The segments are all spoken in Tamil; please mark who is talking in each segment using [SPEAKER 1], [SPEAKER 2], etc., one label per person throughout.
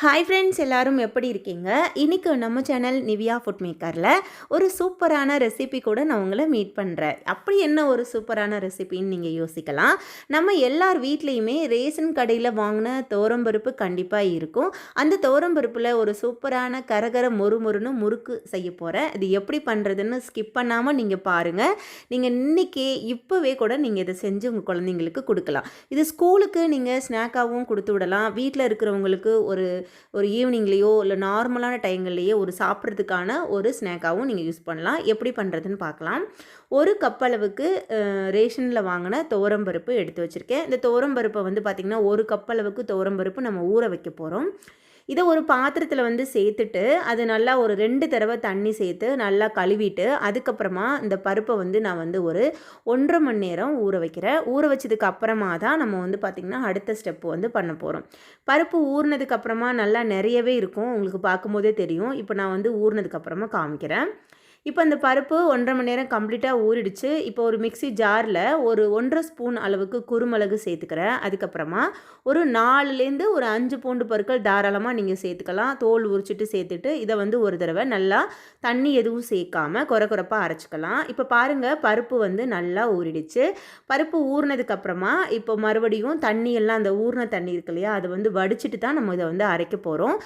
[SPEAKER 1] ஹாய் ஃப்ரெண்ட்ஸ் எல்லோரும் எப்படி இருக்கீங்க? இன்றைக்கி நம்ம சேனல் நிவியா ஃபுட் மேக்கரில் ஒரு சூப்பரான ரெசிபி கூட நான் உங்களை மீட் பண்ணுறேன் அப்படி என்ன ஒரு சூப்பரான ரெசிபின்னு நீங்கள் யோசிக்கலாம். நம்ம எல்லார் வீட்லேயுமே ரேஷன் கடையில் வாங்கின தோரம்பருப்பு கண்டிப்பாக இருக்கும். அந்த தோரம்பருப்பில் ஒரு சூப்பரான கரகர மொறுமொறுன்னு முறுக்கு செய்ய போகிறேன் இது எப்படி பண்ணுறதுன்னு ஸ்கிப் பண்ணாமல் நீங்கள் பாருங்கள் நீங்கள் இன்றைக்கே இப்போவே கூட நீங்கள் இதை செஞ்சு உங்கள் குழந்தைங்களுக்கு கொடுக்கலாம். இது ஸ்கூலுக்கு நீங்கள் ஸ்நாக்காகவும் கொடுத்து விடலாம். வீட்டில் இருக்கிறவங்களுக்கு ஒரு ஒரு ஈவினிங்லேயோ இல்லை நார்மலான டைங்கள்லேயோ ஒரு சாப்பிட்றதுக்கான ஒரு ஸ்நாக்காகவும் நீங்கள் யூஸ் பண்ணலாம். எப்படி பண்ணுறதுன்னு பார்க்கலாம். ஒரு கப் அளவுக்கு ரேஷனில் வாங்கின துவரம்பருப்பு எடுத்து வச்சுருக்கேன். இந்த துவரம்பருப்பை வந்து பார்த்திங்கன்னா ஒரு கப் அளவுக்கு துவரம்பருப்பு நம்ம ஊற வைக்க போகிறோம் இதை ஒரு பாத்திரத்தில் வந்து சேர்த்துட்டு அது நல்லா ஒரு ரெண்டு தடவை தண்ணி சேர்த்து நல்லா கழுவிட்டு அதுக்கப்புறமா இந்த பருப்பை வந்து நான் வந்து ஒரு ஒன்றரை மணி நேரம் ஊற வைக்கிறேன். ஊற வச்சதுக்கு அப்புறமா தான் நம்ம வந்து பார்த்திங்கன்னா அடுத்த ஸ்டெப்பு வந்து பண்ண போகிறோம் பருப்பு ஊறினதுக்கப்புறமா நல்லா நிறையவே இருக்கும். உங்களுக்கு பார்க்கும்போதே தெரியும். இப்போ நான் வந்து ஊறினதுக்கப்புறமா காமிக்கிறேன். இப்போ அந்த பருப்பு ஒன்றரை மணி நேரம் கம்ப்ளீட்டாக ஊறிடுச்சு. இப்போ ஒரு மிக்சி ஜாரில் ஒரு ஒன்றரை ஸ்பூன் அளவுக்கு குருமிளகு சேர்த்துக்கிறேன். அதுக்கப்புறமா ஒரு நாலுலேருந்து ஒரு அஞ்சு பூண்டு பருக்கள் தாராளமாக நீங்கள் சேர்த்துக்கலாம். தோல் உரிச்சிட்டு சேர்த்துட்டு இதை வந்து ஒரு தடவை நல்லா தண்ணி எதுவும் சேர்க்காமல் குறை குறைப்பாக அரைச்சிக்கலாம். இப்போ பாருங்கள் பருப்பு வந்து நல்லா ஊறிடுச்சு. பருப்பு ஊறினதுக்கப்புறமா இப்போ மறுபடியும் தண்ணியெல்லாம் அந்த ஊறின தண்ணி இருக்கு இல்லையா அதை வந்து வடிச்சிட்டு தான் நம்ம இதை வந்து அரைக்க போகிறோம்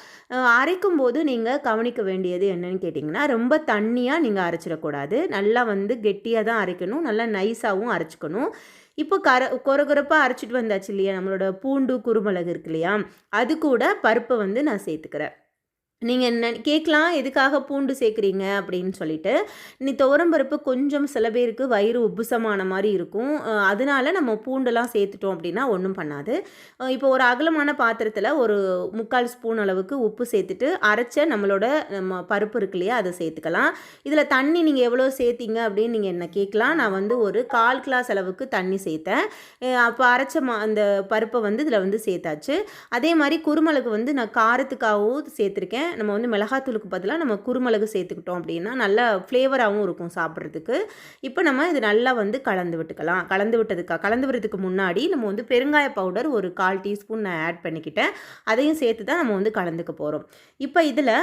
[SPEAKER 1] அரைக்கும் போது நீங்கள் கவனிக்க வேண்டியது என்னன்னு கேட்டிங்கன்னா ரொம்ப தண்ணியாக நீங்கள் அரைச்சிடக்கூடாது. நல்லா வந்து கெட்டியாக தான் அரைக்கணும். நல்லா நைஸாகவும் அரைச்சிக்கணும். இப்போ கர குறகுறப்பாக அரைச்சிட்டு வந்தாச்சு இல்லையா? நம்மளோட பூண்டு குருமிளகு இருக்கு இல்லையா? அது கூட பருப்பை வந்து நான் சேர்த்துக்கிறேன். நீங்கள் என்ன கேட்கலாம் எதுக்காக பூண்டு சேர்க்குறீங்க? அப்படின்னு சொல்லிட்டு நீ துவரம்பருப்பு கொஞ்சம் சில பேருக்கு வயிறு உப்புசமான மாதிரி இருக்கும். அதனால நம்ம பூண்டெல்லாம் சேர்த்துட்டோம் அப்படின்னா ஒன்றும் பண்ணாது. இப்போ ஒரு அகலமான பாத்திரத்தில் ஒரு முக்கால் ஸ்பூன் அளவுக்கு உப்பு சேர்த்துட்டு அரைச்ச நம்மளோட நம்ம பருப்பு இருக்கு இல்லையா அதை சேர்த்துக்கலாம். இதில் தண்ணி நீங்கள் எவ்வளோ சேர்த்திங்க அப்படின்னு நீங்கள் என்ன கேட்கலாம். நான் வந்து ஒரு கால் கிளாஸ் அளவுக்கு தண்ணி சேர்த்தேன். அப்போ அரைச்ச மா அந்த பருப்பை வந்து இதில் வந்து சேர்த்தாச்சு. அதே மாதிரி குருமிளகு வந்து நான் காரத்துக்காகவும் சேர்த்துருக்கேன். நம்ம வந்து மிளகாத்தூளுக்கு பதிலாக நம்ம குருமிளகு சேர்த்துக்கிட்டோம் அப்படின்னா நல்லா ஃப்ளேவராகவும் இருக்கும் சாப்பிட்றதுக்கு. இப்போ நம்ம இது நல்லா வந்து கலந்து விட்டுக்கலாம். கலந்து விட்டதுக்கா கலந்து விடுறதுக்கு முன்னாடி நம்ம வந்து பெருங்காய பவுடர் ஒரு கால் டீஸ்பூன் நான் ஆட் பண்ணிக்கிட்டேன். அதையும் சேர்த்து தான் நம்ம வந்து கலந்துக்க போகிறோம் இப்போ இதில்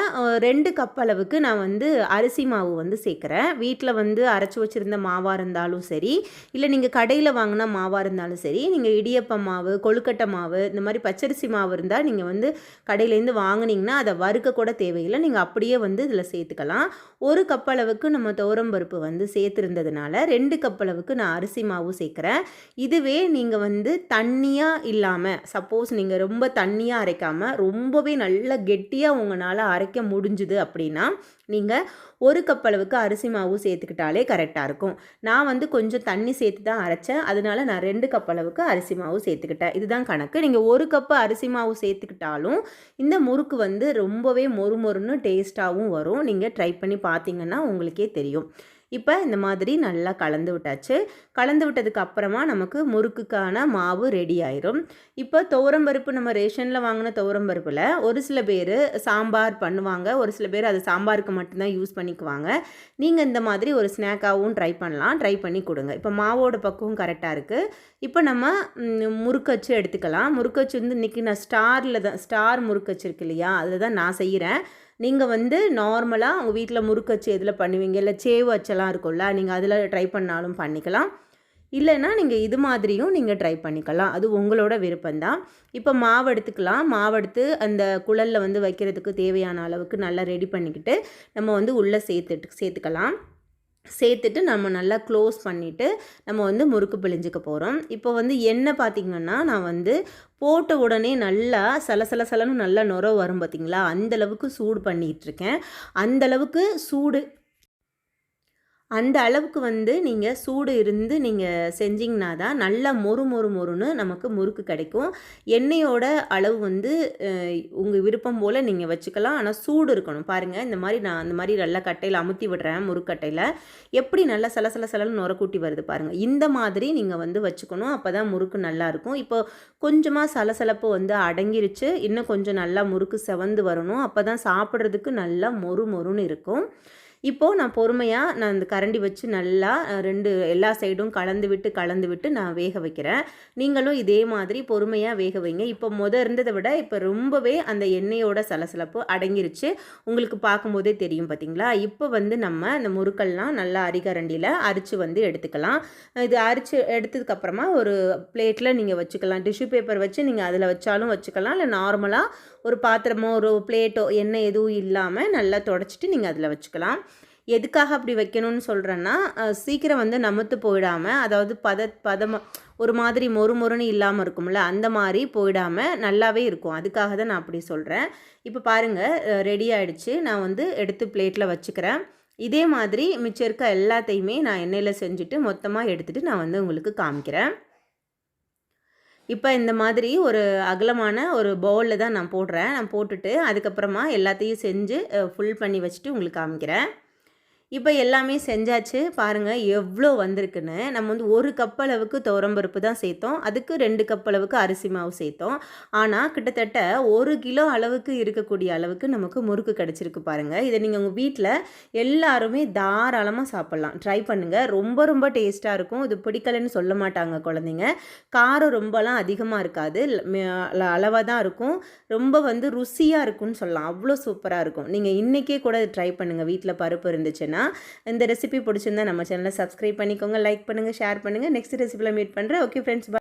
[SPEAKER 1] ரெண்டு கப் அளவுக்கு நான் வந்து அரிசி மாவு வந்து சேர்க்குறேன். வீட்டில் வந்து அரைச்சி வச்சுருந்த மாவாக இருந்தாலும் சரி இல்லை நீங்கள் கடையில் வாங்கினா மாவாக இருந்தாலும் சரி நீங்கள் இடியப்ப மாவு கொழுக்கட்டை மாவு இந்த மாதிரி பச்சரிசி மாவு இருந்தால் நீங்கள் வந்து கடையிலேருந்து வாங்கினீங்கன்னா அதை வறுக்க கூட தேவையில்லை. நீங்கள் அப்படியே வந்து இதில் சேர்த்துக்கலாம். ஒரு கப் அளவுக்கு நம்ம துவரம்பருப்பு வந்து சேர்த்துருந்ததுனால ரெண்டு கப் அளவுக்கு நான் அரிசி மாவு சேர்க்குறேன். இதுவே நீங்கள் வந்து தண்ணியாக இல்லாமல் சப்போஸ் நீங்கள் ரொம்ப தண்ணியாக அரைக்காமல் ரொம்பவே நல்ல கெட்டியாக உங்களால் அரைக்க முடிஞ்சுது அப்படின்னா நீங்கள் ஒரு கப் அளவுக்கு அரிசி மாவு சேர்த்துக்கிட்டாலே கரெக்டாக இருக்கும். நான் வந்து கொஞ்சம் தண்ணி சேர்த்து தான் அரைச்சேன். அதனால நான் ரெண்டு கப் அளவுக்கு அரிசி மாவு சேர்த்துக்கிட்டேன். இதுதான் கணக்கு. நீங்கள் ஒரு கப்பு அரிசி மாவு சேர்த்துக்கிட்டாலும் இந்த முறுக்கு வந்து ரொம்பவே மொறு மொறுன்னு டேஸ்ட்டாகவும் வரும். நீங்கள் ட்ரை பண்ணி பார்த்தீங்கன்னா உங்களுக்கே தெரியும். இப்போ இந்த மாதிரி நல்லா கலந்து விட்டாச்சு. கலந்து விட்டதுக்கு அப்புறமா நமக்கு முறுக்குக்கான மாவு ரெடி ஆயிரும். இப்போ துவரம் பருப்பு நம்ம ரேஷனில் வாங்கின துவரம் பருப்பில் ஒரு சில பேர் சாம்பார் பண்ணுவாங்க. ஒரு சில பேர் அது சாம்பாருக்கு மட்டும்தான் யூஸ் பண்ணிக்குவாங்க. நீங்கள் இந்த மாதிரி ஒரு ஸ்நாக்காகவும் ட்ரை பண்ணலாம். ட்ரை பண்ணி கொடுங்க. இப்போ மாவோட பக்குவம் கரெக்டாக இருக்குது இப்போ நம்ம முறுக்கச்சு எடுத்துக்கலாம். முறுக்கச்சு வந்து இன்றைக்கி நான் ஸ்டாரில் தான் ஸ்டார் முறுக்கச்சு இருக்கு இல்லையா? அதில் தான் நான் செய்கிறேன் நீங்கள் வந்து நார்மலாக உங்கள் வீட்டில் முறுக்கு வச்சு எதில் பண்ணுவீங்க? இல்லை சேவு வச்செல்லாம் இருக்கும்ல நீங்கள் அதில் ட்ரை பண்ணாலும் பண்ணிக்கலாம். இல்லைன்னா நீங்கள் இது மாதிரியும் நீங்கள் ட்ரை பண்ணிக்கலாம். அது உங்களோட விருப்பம்தான். இப்போ மாவு எடுத்துக்கலாம். மாவு எடுத்து அந்த குழலில் வந்து வைக்கிறதுக்கு தேவையான அளவுக்கு நல்லா ரெடி பண்ணிக்கிட்டு நம்ம வந்து உள்ளே சேர்த்துட்டு சேர்த்துக்கலாம். சேர்த்துட்டு நம்ம நல்லா க்ளோஸ் பண்ணிவிட்டு நம்ம வந்து முறுக்கு பிழிஞ்சிக்க போகிறோம் இப்போ வந்து எண்ணெய் பார்த்திங்கன்னா நான் வந்து போட்ட உடனே நல்லா சலசல சலன்னு நல்லா நுர வரும் பார்த்திங்களா அந்தளவுக்கு சூடு பண்ணிகிட்ருக்கேன் அந்தளவுக்கு சூடு அந்த அளவுக்கு வந்து நீங்கள் சூடு இருந்து நீங்கள் செஞ்சிங்கன்னா தான் நல்லா மொறு மொறு மொறுன்னு நமக்கு முறுக்கு கிடைக்கும். எண்ணெயோட அளவு வந்து உங்கள் விருப்பம் போல் நீங்கள் வச்சுக்கலாம். ஆனால் சூடு இருக்கணும். பாருங்கள் இந்த மாதிரி நான் அந்த மாதிரி நல்லா கட்டையில் அமுத்தி விடுறேன் முறுக்கட்டையில் எப்படி நல்லா சலசல சலன்னு நுரக்கூட்டி வருது பாருங்கள் இந்த மாதிரி நீங்கள் வந்து வச்சுக்கணும். அப்போ தான் முறுக்கு நல்லாயிருக்கும் இப்போ கொஞ்சமாக சலசலப்பு வந்து அடங்கிருச்சு. இன்னும் கொஞ்சம் நல்லா முறுக்கு செவந்து வரணும். அப்போ தான் சாப்பிட்றதுக்கு நல்லா மொறு மொறுன்னு இருக்கும். இப்போது நான் பொறுமையாக நான் இந்த கரண்டி வச்சு நல்லா ரெண்டு எல்லா சைடும் கலந்து விட்டு கலந்து விட்டு நான் வேக வைக்கிறேன். நீங்களும் இதே மாதிரி பொறுமையாக வேக வைங்க. இப்போ முத இருந்ததை விட இப்போ ரொம்பவே அந்த எண்ணெயோட சலசலப்பு அடங்கிருச்சு. உங்களுக்கு பார்க்கும்போதே தெரியும் பார்த்தீங்களா? இப்போ வந்து நம்ம இந்த முறுக்கள்லாம் நல்லா அரிகரண்டியில் அரிச்சு வந்து எடுத்துக்கலாம். இது அரிச்சு எடுத்ததுக்கப்புறமா ஒரு பிளேட்டில் நீங்கள் வச்சுக்கலாம். டிஷ்யூ பேப்பர் வச்சு நீங்கள் அதில் வச்சாலும் வச்சுக்கலாம். இல்லை நார்மலாக ஒரு பாத்திரமோ ஒரு பிளேட்டோ எண்ணெய் எதுவும் இல்லாமல் நல்லா தொடச்சிட்டு நீங்கள் அதில் வச்சுக்கலாம். எதுக்காக அப்படி வைக்கணும்னு சொல்கிறேன்னா சீக்கிரம் வந்து நமத்து போயிடாமல் அதாவது பத பதம ஒரு மாதிரி மொறு மொறுன்னு இல்லாமல் இருக்கும்ல அந்த மாதிரி போயிடாமல் நல்லாவே இருக்கும். அதுக்காக தான் நான் அப்படி சொல்கிறேன் இப்போ பாருங்கள் ரெடி ஆகிடுச்சு நான் வந்து எடுத்து பிளேட்டில் வச்சுக்கிறேன். இதே மாதிரி மிச்சம் இருக்க எல்லாத்தையுமே நான் எண்ணெயில் செஞ்சுட்டு மொத்தமாக எடுத்துகிட்டு நான் வந்து உங்களுக்கு காமிக்கிறேன். இப்போ இந்த மாதிரி ஒரு அகலமான ஒரு பவுலில் தான் நான் போடுறேன். நான் போட்டுட்டு அதுக்கப்புறமா எல்லாத்தையும் செஞ்சு ஃபுல் பண்ணி வச்சுட்டு உங்களுக்கு காமிக்கிறேன். இப்போ எல்லாமே செஞ்சாச்சு. பாருங்கள் எவ்வளோ வந்திருக்குன்னு. நம்ம வந்து ஒரு கப் அளவுக்கு துவரம்பருப்பு தான் சேர்த்தோம். அதுக்கு ரெண்டு கப் அளவுக்கு அரிசி மாவு சேர்த்தோம். ஆனால் கிட்டத்தட்ட ஒரு கிலோ அளவுக்கு இருக்கக்கூடிய அளவுக்கு நமக்கு முறுக்கு கிடச்சிருக்கு பாருங்கள் இதை நீங்கள் உங்கள் வீட்டில் எல்லாருமே தாராளமாக சாப்பிட்லாம். ட்ரை பண்ணுங்கள் ரொம்ப ரொம்ப டேஸ்ட்டாக இருக்கும். இது பிடிக்கலைன்னு சொல்ல மாட்டாங்க குழந்தைங்க. காரம் ரொம்பலாம் அதிகமாக இருக்காது. அளவாக தான் இருக்கும். ரொம்ப வந்து ருசியாக இருக்கும்னு சொல்லலாம். அவ்வளோ சூப்பராக இருக்கும். நீங்கள் இன்றைக்கே கூட ட்ரை பண்ணுங்கள் வீட்டில் பருப்பு இருந்துச்சுன்னா. இந்த ரெசிபி பிடிச்சிருந்தா நம்ம சேனலை சப்ஸ்கிரைப் பண்ணிக்கோங்க லைக் பண்ணுங்கள் ஷேர் பண்ணுங்கள் நெக்ஸ்ட் ரெசிபியில் மீட் பண்ணுறேன் ஓகே ஃப்ரெண்ட்ஸ்